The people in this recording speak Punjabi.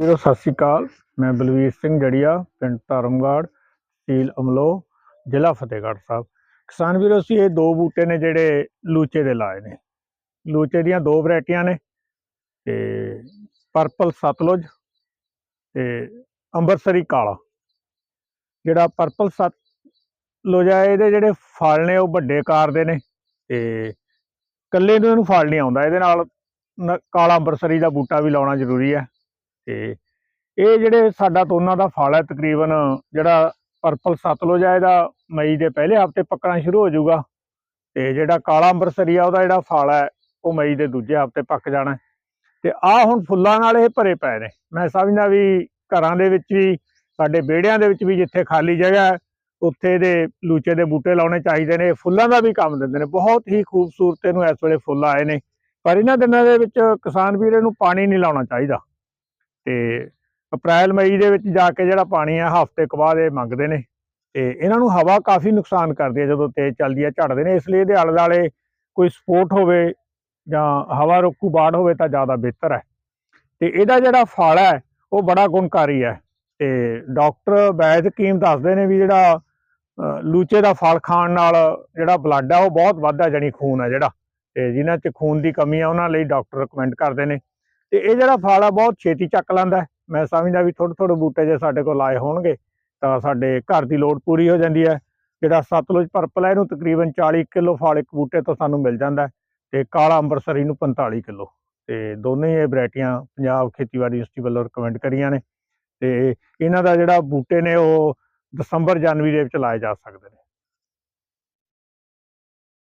ਵੀਰੋ, ਸਤਿ ਸ਼੍ਰੀ ਅਕਾਲ। ਮੈਂ ਬਲਵੀਰ ਸਿੰਘ ਜੜੀਆ, ਪਿੰਡ ਧਰਮਗੜ੍ਹ, ਤਹਿਸੀਲ ਅਮਲੋ, ਜ਼ਿਲ੍ਹਾ ਫਤਿਹਗੜ੍ਹ ਸਾਹਿਬ। ਕਿਸਾਨ ਵੀਰੋ, ਅਸੀਂ ਇਹ ਦੋ ਬੂਟੇ ਨੇ ਜਿਹੜੇ ਲੂਚੇ ਦੇ ਲਾਏ ਨੇ। ਲੂਚੇ ਦੀਆਂ ਦੋ ਵੈਰਾਈਟੀਆਂ ਨੇ ਤੇ ਪਰਪਲ ਸਤਲੁਜ ਤੇ ਅੰਬਰਸਰੀ ਕਾਲਾ। ਜਿਹੜਾ ਪਰਪਲ ਸਤਲੁਜ ਆ, ਇਹਦੇ ਜਿਹੜੇ ਫਲ ਨੇ, ਉਹ ਵੱਡੇ ਆਕਾਰ ਦੇ ਨੇ ਤੇ ਕੱਲੇ ਨੂੰ ਇਹਨੂੰ ਫਲ ਨਹੀਂ ਆਉਂਦਾ। ਇਹਦੇ ਨਾਲ ਨ- ਕਾਲਾ ਅੰਬਰਸਰੀ ਦਾ ਬੂਟਾ ਵੀ ਲਾਉਣਾ ਜ਼ਰੂਰੀ ਹੈ। ਤੇ ਇਹ ਜਿਹੜੇ ਸਾਡਾ ਤੋਨਾ ਦਾ ਫਲ ਹੈ ਤਕਰੀਬਨ, ਜਿਹੜਾ ਪਰਪਲ ਸਤਲੁਜ ਹੈ ਇਹਦਾ ਮਈ ਦੇ ਪਹਿਲੇ ਹਫ਼ਤੇ ਪੱਕਣਾ ਸ਼ੁਰੂ ਹੋ ਜਾਊਗਾ ਤੇ ਜਿਹੜਾ ਕਾਲਾ ਅੰਬਰਸਰੀ ਆ ਉਹਦਾ ਜਿਹੜਾ ਫਲ ਹੈ ਉਹ ਮਈ ਦੇ ਦੂਜੇ ਹਫ਼ਤੇ ਪੱਕ ਜਾਣਾ ਤੇ ਆ ਹੁਣ ਫੁੱਲਾਂ ਨਾਲ ਇਹ ਭਰੇ ਪਏ ਨੇ। ਮੈਂ ਸਮਝਦਾ ਵੀ ਘਰਾਂ ਦੇ ਵਿੱਚ ਵੀ, ਸਾਡੇ ਵਿਹੜਿਆਂ ਦੇ ਵਿੱਚ ਵੀ ਜਿੱਥੇ ਖਾਲੀ ਜਗ੍ਹਾ ਹੈ, ਉੱਥੇ ਦੇ ਲੂਚੇ ਦੇ ਬੂਟੇ ਲਾਉਣੇ ਚਾਹੀਦੇ ਨੇ। ਫੁੱਲਾਂ ਦਾ ਵੀ ਕੰਮ ਦਿੰਦੇ ਨੇ। ਬਹੁਤ ਹੀ ਖੂਬਸੂਰਤ ਇਹਨੂੰ ਇਸ ਵੇਲੇ ਫੁੱਲ ਆਏ ਨੇ। ਪਰ ਇਹਨਾਂ ਦਿਨਾਂ ਦੇ ਵਿੱਚ ਕਿਸਾਨ ਵੀਰ ਇਹਨੂੰ ਪਾਣੀ ਨਹੀਂ ਲਾਉਣਾ ਚਾਹੀਦਾ। ਤੇ ਅਪ੍ਰੈਲ, ਮਈ ਦੇ ਵਿੱਚ ਜਾ ਕੇ ਜਿਹੜਾ ਪਾਣੀ ਆ, ਹਫ਼ਤੇ ਕੁ ਬਾਅਦ ਇਹ ਮੰਗਦੇ ਨੇ। ਤੇ ਇਹਨਾਂ ਨੂੰ ਹਵਾ ਕਾਫੀ ਨੁਕਸਾਨ ਕਰਦੀ ਹੈ ਜਦੋਂ ਤੇਜ਼ ਚੱਲਦੀ ਹੈ ਝੜਦੇ ਨੇ। ਇਸ ਲਈ ਇਹਦੇ ਆਲੇ ਦੁਆਲੇ ਕੋਈ ਸਪੋਰਟ ਹੋਵੇ ਜਾਂ ਹਵਾ ਰੋਕੂ ਬਾੜ ਹੋਵੇ ਤਾਂ ਜ਼ਿਆਦਾ ਬਿਹਤਰ ਹੈ। ਤੇ ਇਹਦਾ ਜਿਹੜਾ ਫਲ ਹੈ, ਉਹ ਬੜਾ ਗੁਣਕਾਰੀ ਹੈ। ਤੇ ਡਾਕਟਰ ਵੈਦ ਹਕੀਮ ਦੱਸਦੇ ਨੇ ਵੀ ਜਿਹੜਾ ਲੂਚੇ ਦਾ ਫਲ ਖਾਣ ਨਾਲ ਜਿਹੜਾ ਬਲੱਡ ਆ ਉਹ ਬਹੁਤ ਵੱਧਦਾ ਜਾਨੀ ਖੂਨ ਹੈ ਜਿਹੜਾ। ਤੇ ਜਿਨ੍ਹਾਂ 'ਚ ਖੂਨ ਦੀ ਕਮੀ ਆ, ਉਹਨਾਂ ਲਈ ਡਾਕਟਰ ਰეკਮੈਂਡ ਕਰਦੇ ਨੇ। ਤੇ ਇਹ ਜਿਹੜਾ ਫਲ ਆ ਬਹੁਤ ਛੇਤੀ ਚੱਕ ਲੈਂਦਾ ਮੈਂ ਸਮਝਦਾ ਵੀ ਥੋੜੇ ਥੋੜੇ ਬੂਟੇ ਜੇ ਸਾਡੇ ਕੋਲ ਲਾਏ ਹੋਣਗੇ, ਤਾਂ ਸਾਡੇ ਘਰ ਦੀ ਲੋੜ ਪੂਰੀ ਹੋ ਜਾਂਦੀ ਹੈ। ਜਿਹੜਾ ਸਤਲੁਜ ਪਰਪਲ ਹੈ, ਇਹਨੂੰ ਤਕਰੀਬਨ 40 ਕਿਲੋ ਫਲ ਇੱਕ ਬੂਟੇ ਤੋਂ ਸਾਨੂੰ ਮਿਲ ਜਾਂਦਾ ਹੈ ਤੇ ਕਾਲਾ ਅੰਬਰਸਰੀ ਨੂੰ 45 ਕਿਲੋ। ਤੇ ਦੋਨੇ ਹੀ ਇਹ ਵੈਰਾਈਟੀਆਂ ਪੰਜਾਬ ਖੇਤੀਬਾੜੀ ਯੂਨੀਵਰਸਿਟੀ ਵੱਲੋਂ ਰეკਮੈਂਡ ਕਰੀਆਂ ਨੇ। ਤੇ ਇਹਨਾਂ ਦਾ ਜਿਹੜਾ ਬੂਟੇ ਨੇ ਉਹ ਦਸੰਬਰ, ਜਨਵਰੀ ਦੇ ਵਿੱਚ ਲਾਏ ਜਾ ਸਕਦੇ ਨੇ।